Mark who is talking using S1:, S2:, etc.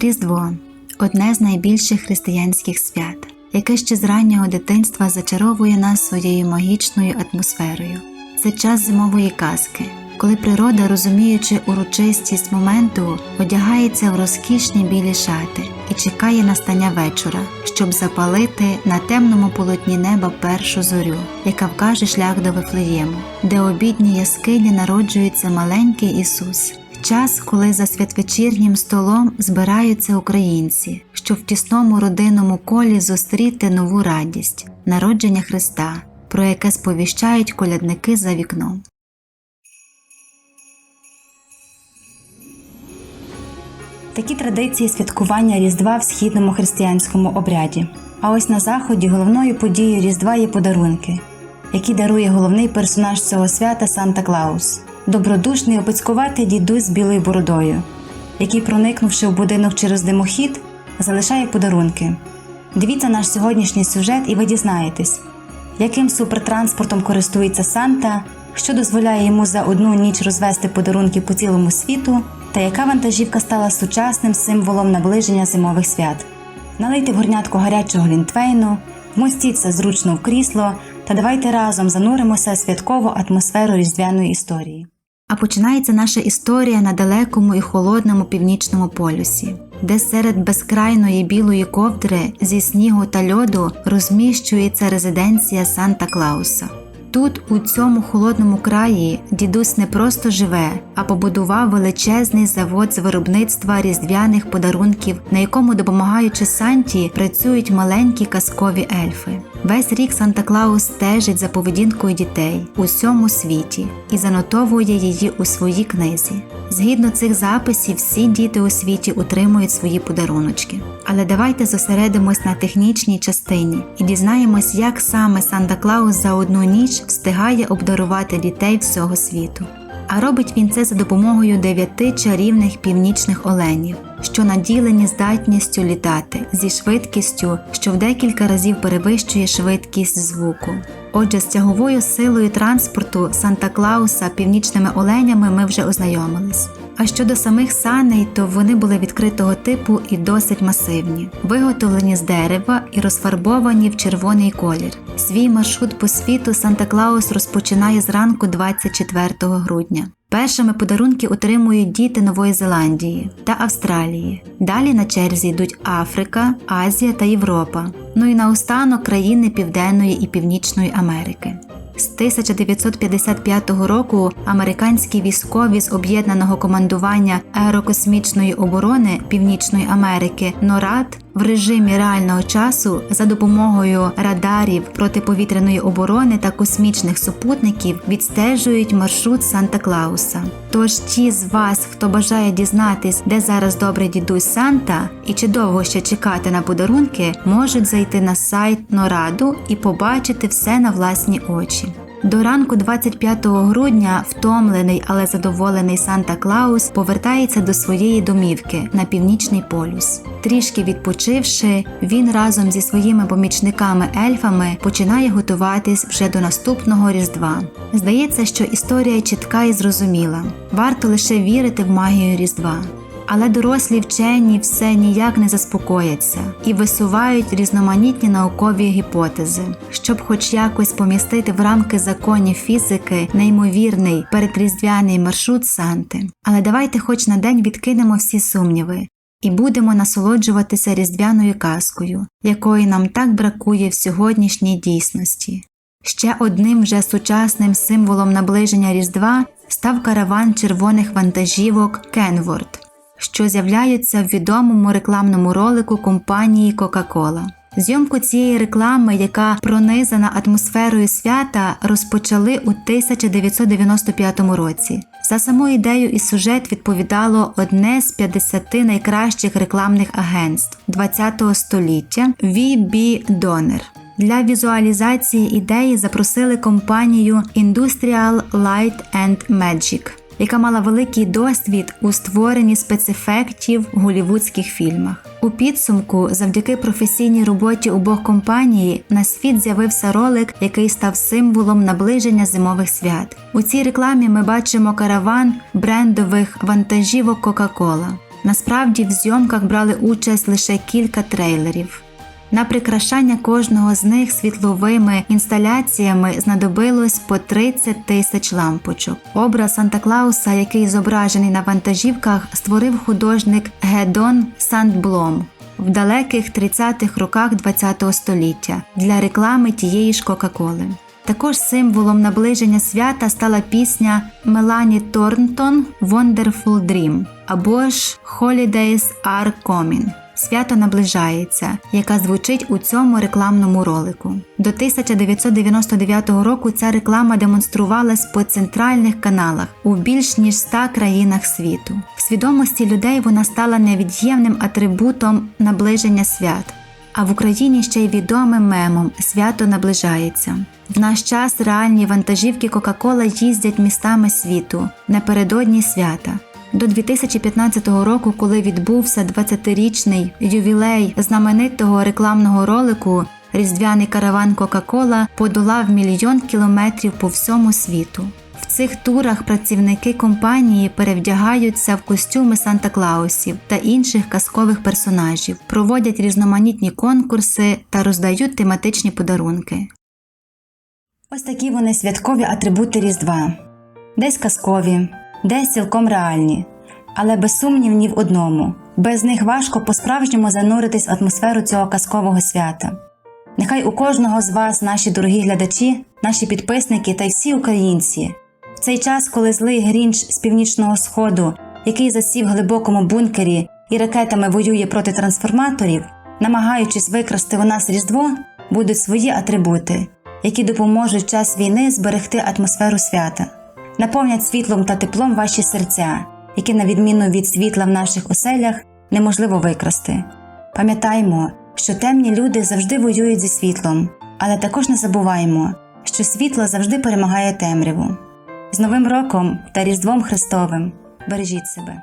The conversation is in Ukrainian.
S1: Різдво одне з найбільших християнських свят, яке ще з раннього дитинства зачаровує нас своєю магічною атмосферою. Це час зимової казки, коли природа, розуміючи урочистість моменту, одягається в розкішні білі шати і чекає настання вечора, щоб запалити на темному полотні неба першу зорю, яка вкаже шлях до Вифлеєму, де у обідній яскині народжується маленький Ісус. Час, коли за святвечірнім столом збираються українці, щоб в тісному родинному колі зустріти нову радість народження Христа, про яке сповіщають колядники за вікном.
S2: Такі традиції святкування Різдва в східному християнському обряді. А ось на заході головною подією Різдва є подарунки, які дарує головний персонаж цього свята Санта Клаус, добродушний опицькуватий дідусь з білою бородою, який, проникнувши в будинок через димохід, залишає подарунки. Дивіться наш сьогоднішній сюжет, і ви дізнаєтесь, яким супертранспортом користується Санта, що дозволяє йому за одну ніч розвести подарунки по цілому світу, та яка вантажівка стала сучасним символом наближення зимових свят. Налийте в горнятку гарячого глінтвейну, вмостіться зручно в крісло та давайте разом зануримося в святкову атмосферу різдвяної історії.
S1: А починається наша історія на далекому і холодному північному полюсі, де серед безкрайної білої ковдри зі снігу та льоду розміщується резиденція Санта Клауса. Тут, у цьому холодному краї, дідусь не просто живе, а побудував величезний завод з виробництва різдвяних подарунків, на якому, допомагаючи Санті, працюють маленькі казкові ельфи. Весь рік Санта Клаус стежить за поведінкою дітей у всьому світі і занотовує її у своїй книзі. Згідно цих записів, всі діти у світі утримують свої подаруночки. Але давайте зосередимось на технічній частині і дізнаємось, як саме Санта Клаус за одну ніч встигає обдарувати дітей всього світу. А робить він це за допомогою дев'яти чарівних північних оленів, що наділені здатністю літати зі швидкістю, що в декілька разів перевищує швидкість звуку. Отже, з тяговою силою транспорту Санта Клауса північними оленями ми вже ознайомились. А щодо самих саней, то вони були відкритого типу і досить масивні, виготовлені з дерева і розфарбовані в червоний колір. Свій маршрут по світу Санта Клаус розпочинає зранку 24 грудня. Першими подарунки отримують діти Нової Зеландії та Австралії. Далі на черзі йдуть Африка, Азія та Європа. Ну і наостанок країни Південної і Північної Америки. З 1955 року американські військові з об'єднаного командування аерокосмічної оборони Північної Америки НОРАД в режимі реального часу за допомогою радарів протиповітряної оборони та космічних супутників відстежують маршрут Санта Клауса. Тож ті з вас, хто бажає дізнатись, де зараз добрий дідусь Санта і чи довго ще чекати на подарунки, можуть зайти на сайт Нораду і побачити все на власні очі. До ранку 25 грудня втомлений, але задоволений Санта Клаус повертається до своєї домівки на північний полюс. Трішки відпочивши, він разом зі своїми помічниками-ельфами починає готуватись вже до наступного Різдва. Здається, що історія чітка і зрозуміла. Варто лише вірити в магію Різдва. Але дорослі вчені все ніяк не заспокояться і висувають різноманітні наукові гіпотези, щоб хоч якось помістити в рамки законів фізики неймовірний передріздвяний маршрут Санти. Але давайте хоч на день відкинемо всі сумніви і будемо насолоджуватися різдвяною казкою, якої нам так бракує в сьогоднішній дійсності. Ще одним вже сучасним символом наближення Різдва став караван червоних вантажівок Кенворд що з'являються в відомому рекламному ролику компанії Coca-Cola. Зйомку цієї реклами, яка пронизана атмосферою свята, розпочали у 1995 році. За саму ідею і сюжет відповідало одне з 50 найкращих рекламних агентств ХХ століття VB Donner. Для візуалізації ідеї запросили компанію Industrial Light and Magic яка мала великий досвід у створенні спецефектів в голівудських фільмах. У підсумку, завдяки професійній роботі обох компаній, на світ з'явився ролик, який став символом наближення зимових свят. У цій рекламі ми бачимо караван брендових вантажівок Coca-Cola. Насправді в зйомках брали участь лише кілька трейлерів. На прикрашання кожного з них світловими інсталяціями знадобилось по 30 тисяч лампочок. Образ Санта Клауса, який зображений на вантажівках, створив художник Гедон Сандблом в далеких 30-х роках ХХ століття для реклами тієї ж Кока-Коли. Також символом наближення свята стала пісня Мелані Торнтон «Wonderful Dream» або ж «Holidays are coming» Свято наближається, яка звучить у цьому рекламному ролику. До 1999 року ця реклама демонструвалась по центральних каналах у більш ніж 100 країнах світу. В свідомості людей вона стала невід'ємним атрибутом наближення свят. А в Україні ще й відомим мемом свято наближається. В наш час реальні вантажівки Кока-Кола їздять містами світу напередодні свята. До 2015 року, коли відбувся 20-річний ювілей знаменитого рекламного ролику, різдвяний караван Кока-Кола подолав мільйон кілометрів по всьому світу. В цих турах працівники компанії перевдягаються в костюми Санта-Клаусів та інших казкових персонажів, проводять різноманітні конкурси та роздають тематичні подарунки.
S2: Ось такі вони святкові атрибути Різдва. Десь казкові, десь цілком реальні, але без сумнів ні в одному. Без них важко по-справжньому зануритись в атмосферу цього казкового свята. Нехай у кожного з вас, наші дорогі глядачі, наші підписники та й всі українці, в цей час, коли злий грінч з північного сходу, який засів в глибокому бункері і ракетами воює проти трансформаторів, намагаючись викрасти у нас Різдво, будуть свої атрибути, які допоможуть час війни зберегти атмосферу свята наповнять світлом та теплом ваші серця, які, на відміну від світла в наших оселях, неможливо викрасти. Пам'ятаймо, що темні люди завжди воюють зі світлом, але також не забуваємо, що світло завжди перемагає темряву. З Новим роком та Різдвом Христовим бережіть себе!